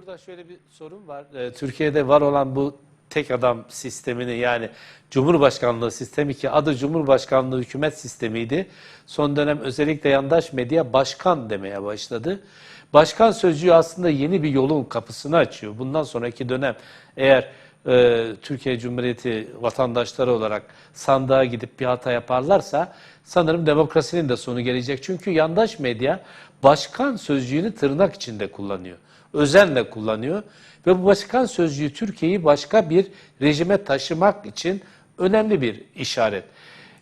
burada şöyle bir sorun var. Ee, Türkiye'de var olan bu tek adam sistemini yani Cumhurbaşkanlığı sistemi ki adı Cumhurbaşkanlığı hükümet sistemiydi. Son dönem özellikle yandaş medya başkan demeye başladı. Başkan sözcüğü aslında yeni bir yolun kapısını açıyor. Bundan sonraki dönem eğer e, Türkiye Cumhuriyeti vatandaşları olarak sandığa gidip bir hata yaparlarsa sanırım demokrasinin de sonu gelecek. Çünkü yandaş medya başkan sözcüğünü tırnak içinde kullanıyor. Özenle kullanıyor ve bu başkan sözcüğü Türkiye'yi başka bir rejime taşımak için önemli bir işaret.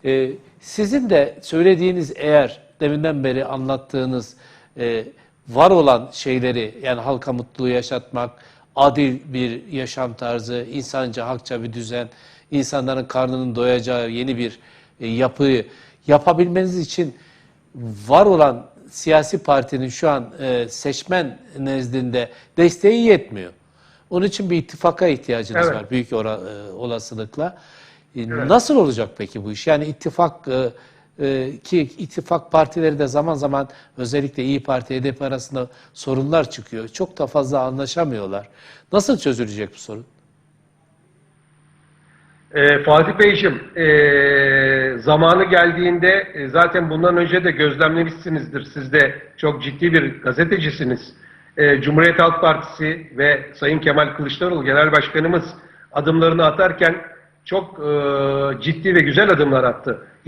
Ee, sizin de söylediğiniz eğer deminden beri anlattığınız e, var olan şeyleri yani halka mutluluğu yaşatmak, adil bir yaşam tarzı, insanca, hakça bir düzen, insanların karnının doyacağı yeni bir e, yapıyı yapabilmeniz için var olan siyasi partinin şu an e, seçmen nezdinde desteği yetmiyor. Onun için bir ittifaka ihtiyacınız Evet. var büyük e, olasılıkla. E, Nasıl olacak peki bu iş? Yani ittifak e, e, ki ittifak partileri de zaman zaman özellikle İyi Parti, HDP arasında sorunlar çıkıyor. Çok da fazla anlaşamıyorlar. Nasıl çözülecek bu sorun? Ee, Fatih Beyciğim, ee, zamanı geldiğinde e, zaten bundan önce de gözlemlemişsinizdir. Siz de çok ciddi bir gazetecisiniz. Ee, Cumhuriyet Halk Partisi ve Sayın Kemal Kılıçdaroğlu Genel Başkanımız adımlarını atarken çok ee, ciddi ve güzel adımlar attı.